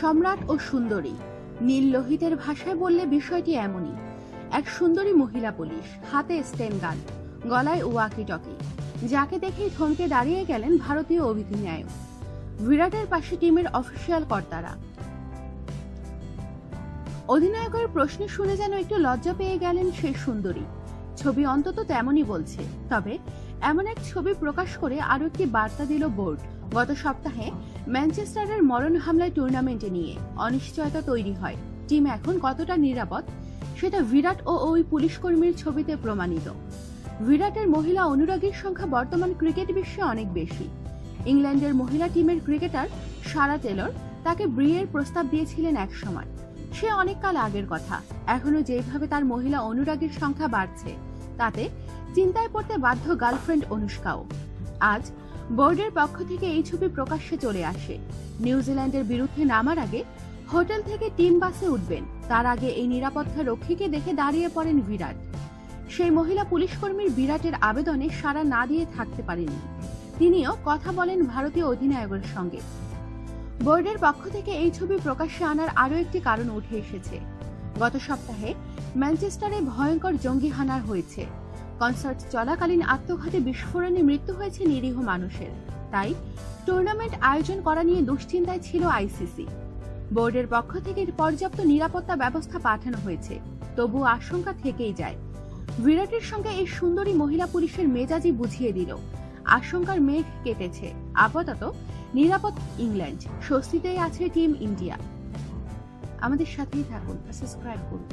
সম্রাট ও সুন্দরী। নীল লোহিতের ভাষায় বললে বিষয়টি এমনই। এক সুন্দরী মহিলা পুলিশ, হাতে স্টেন গান, গলায় ওয়াকি টকি, যাকে দেখেই থমকে দাঁড়িয়ে গেলেন ভারতীয় অধিনায়ক বিরাটের পাশে টিমের অফিসিয়াল কর্তারা। অধিনায়কের প্রশ্ন শুনে যেন একটু লজ্জা পেয়ে গেলেন সেই সুন্দরী। ছবি অন্তত তেমনই বলছে। তবে এমন এক ছবি প্রকাশ করে আরও একটি বার্তা দিল বোর্ড। গত সপ্তাহে ম্যানচেস্টারের মরণ হামলায় টুর্নামেন্টে নিয়ে অনিশ্চয়তা তৈরি হয়। টিম এখন কতটা নিরাপদ, সেটা বিরাট ও ওই পুলিশ কর্মীর ছবিতে প্রমাণিত। বিরাটের মহিলা অনুরাগীর সংখ্যা বর্তমান ক্রিকেট বিশ্বে অনেক বেশি। ইংল্যান্ডের মহিলা টিমের ক্রিকেটার সারা টেলর তাকে ব্রিয়ের প্রস্তাব দিয়েছিলেন এক সময় সে অনেক কাল আগের কথা। এখনও যেভাবে তার মহিলা অনুরাগীর সংখ্যা বাড়ছে, তাতে চিন্তায় পড়তে বাধ্য গার্লফ্রেন্ড অনুষ্কাও। আজ বোর্ডের পক্ষ থেকে এই ছবি প্রকাশ্যে চলে আসে। নিউজিল্যান্ডের বিরুদ্ধে নামার আগে হোটেল থেকে টিম বাসে উঠবেন। তার আগে এই নিরাপত্তা রক্ষীকে দেখে দাঁড়িয়ে পড়েন বিরাট। সেই মহিলা পুলিশ কর্মীর বিরাটের আবেদনে সাড়া না দিয়ে থাকতে পারেননি। তিনিও কথা বলেন ভারতীয় অধিনায়কের সঙ্গে। বোর্ডের পক্ষ থেকে এই ছবি প্রকাশ্যে আনার আরও একটি কারণ উঠে এসেছে। গত সপ্তাহে ম্যানচেস্টারে ভয়ঙ্কর জঙ্গি হানার হয়েছে। কনসার্ট চলাকালীন আত্মঘাতী বিস্ফোরণে মৃত্যু হয়েছে নিরীহ মানুষের। তাই টুর্নামেন্ট আয়োজন করা নিয়ে দুশ্চিন্তায় ছিল আইসিসি। বোর্ডের পক্ষ থেকে পর্যাপ্ত নিরাপত্তা ব্যবস্থা পাঠানো হয়েছে। তবু আশঙ্কা থেকেই যায়। বিরাটের সঙ্গে এই সুন্দরী মহিলা পুলিশের মেজাজি বুঝিয়ে দিল। আশঙ্কার মেঘ কেটেছে। আপাতত নিরাপদ ইংল্যান্ড, স্বস্তিতেই আছে টিম ইন্ডিয়া। আমাদের সাথেই থাকুন সাবস্ক্রাইব করুন।